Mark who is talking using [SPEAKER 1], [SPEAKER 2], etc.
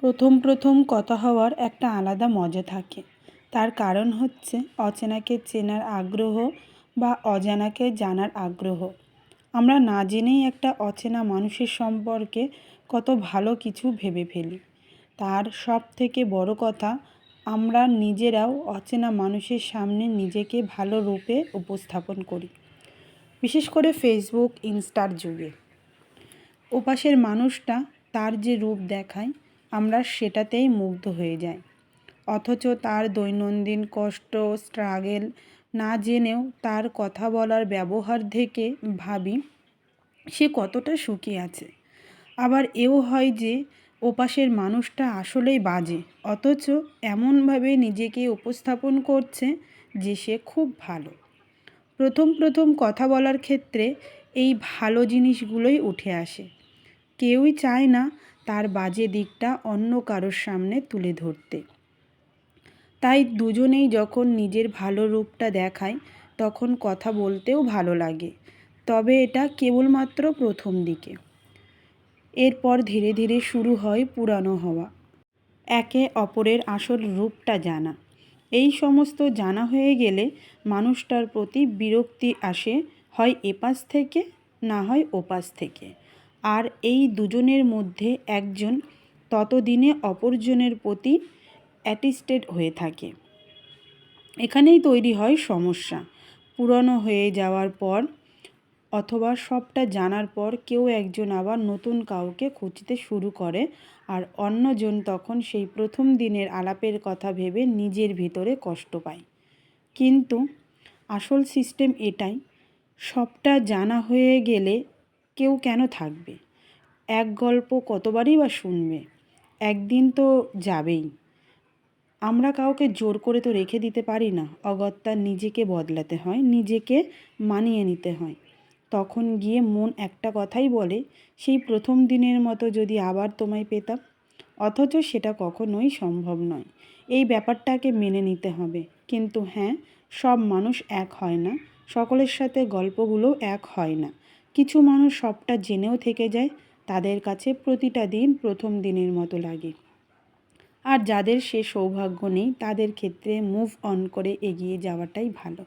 [SPEAKER 1] প্রথম প্রথম কথা হওয়ার একটা আলাদা মজা থাকে। তার কারণ হচ্ছে অচেনাকে চেনার আগ্রহ বা অজানাকে জানার আগ্রহ। আমরা না জেনেই একটা অচেনা মানুষের সম্পর্কে কত ভালো কিছু ভেবে ফেলি। তার সব থেকে বড় কথা, আমরা নিজেরাও অচেনা মানুষের সামনে নিজেকে ভালো রূপে উপস্থাপন করি। বিশেষ করে ফেসবুক ইনস্টার যুগে। ওপাশের মানুষটা তার যে রূপ দেখায় আমরা সেটাতেই মুগ্ধ হয়ে যাই। অথচ তার দৈনন্দিন কষ্ট স্ট্রাগেল না জেনেও তার কথা বলার ব্যবহার থেকে ভাবি, সে কতটা সুখী আছে। আবার এও হয় যে, ওপাশের মানুষটা আসলেই বাজে, অথচ এমনভাবে নিজেকে উপস্থাপন করছে যে সে খুব ভালো। প্রথম প্রথম কথা বলার ক্ষেত্রে এই ভালো জিনিসগুলোই উঠে আসে। কেউই চায় না তার বাজে দিকটা অন্য কারোর সামনে তুলে ধরতে। তাই দুজনেই যখন নিজের ভালো রূপটা দেখায়, তখন কথা বলতেও ভালো লাগে। তবে এটা কেবলমাত্র প্রথম দিকে। এরপর ধীরে ধীরে শুরু হয় পুরানো হওয়া। একে অপরের আসল রূপটা জানা। এই সমস্ত জানা হয়ে গেলে মানুষটার প্রতি বিরক্তি আসে, হয় এপাশ থেকে, না হয় ওপাশ থেকে। আর এই দুজনের মধ্যে একজন ততদিনে অপরজনের প্রতি অ্যাটিস্টেড হয়ে থাকে। এখানেই তৈরি হয় সমস্যা। পুরনো হয়ে যাওয়ার পর অথবা সবটা জানার পর কেউ একজন আবার নতুন কাউকে খুঁজতে শুরু করে আর অন্যজন তখন সেই প্রথম দিনের আলাপের কথা ভেবে নিজের ভিতরে কষ্ট পায়। কিন্তু আসল সিস্টেম এটাই, সবটা জানা হয়ে গেলে কেউ কেন থাকবে? এক গল্প কতবারই বা শুনবে? একদিন তো যাবেই। আমরা কাউকে জোর করে তো রেখে দিতে পারি না। অগত্যা নিজেকে বদলাতে হয়, নিজেকে মানিয়ে নিতে হয়। তখন গিয়ে মন একটা কথাই বলে, সেই প্রথম দিনের মতো যদি আবার তোমায় পেতাম, অথচ সেটা কখনোই সম্ভব নয়। এই ব্যাপারটাকে মেনে নিতে হবে। কিন্তু হ্যাঁ সব মানুষ এক হয় না। সকলের সাথে গল্পগুলোও এক হয় না। কিছু মানুষ সবটা জেনেও থেকে যায়, তাদের কাছে প্রতিটা দিন প্রথম দিনের মতো লাগে। আর যাদের সে সৌভাগ্য নেই, তাদের ক্ষেত্রে মুভ অন করে এগিয়ে যাওয়াটাই ভালো।